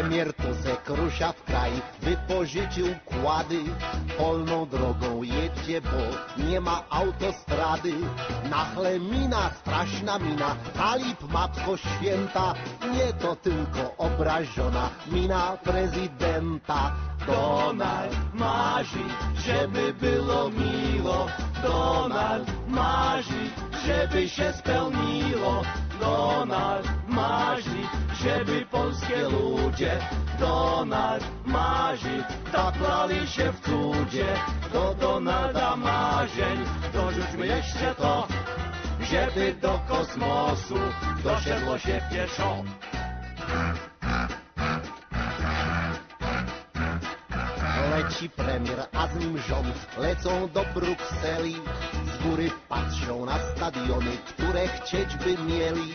Premier Tusek rusza w kraj, wypożyczył kłady. Polną drogą jedzie, bo nie ma autostrady. Nachle mina, straszna mina, talib matko święta. Nie to tylko obrażona mina prezydenta. Donald marzy, żeby było miło. Donald marzy, żeby się spełniło. Donald marzy, żeby polskie ludzie. Donald marzy, taplali się w cudzie. Do Donalda marzeń dorzućmy jeszcze to, żeby do kosmosu dosiadło się pieszo. Leci premier, a z nim rząd lecą do Brukseli. Z góry patrzą na stadiony, które chcieć by mieli.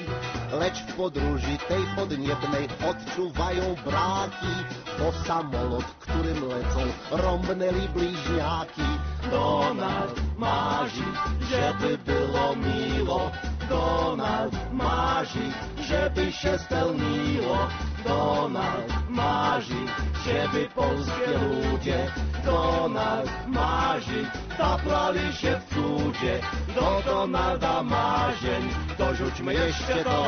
Lecz w podróży tej podniebnej odczuwają braki, bo samolot, którym lecą, rąbnęli bliźniaki. Donald marzy, żeby było miło. Donald marzy, żeby się spełniło. Donald marzy, żeby polskie ludzie. Donald marzy, taplali się w cudzie. Do Donalda marzeń dorzućmy jeszcze to,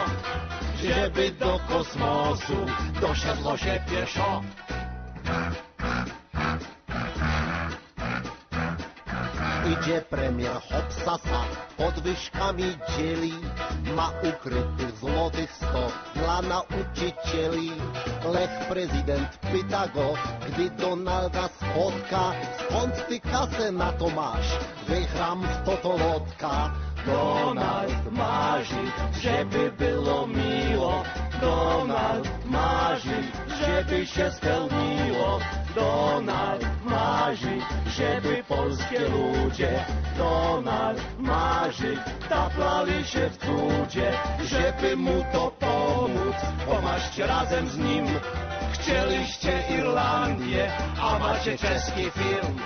żeby do kosmosu dosiadło się pieszo. ide premiér Hobsa sa pod výškami delí. Má ukrytých zlotých sto na učiteľi. Lech prezident Pythago, kdy Donalda spotka, skonc ty kase na to máš, vyhrám toto lodka. Donald máži, že by bylo milo, Donald máži, že by się spełniło. Donald marzy, żeby polskie ludzie. Donald marzy, taplali się w cudzie, żeby mu to pomóc. Pomarzcie razem z nim. Chcieliście Irlandię, a macie czeski film.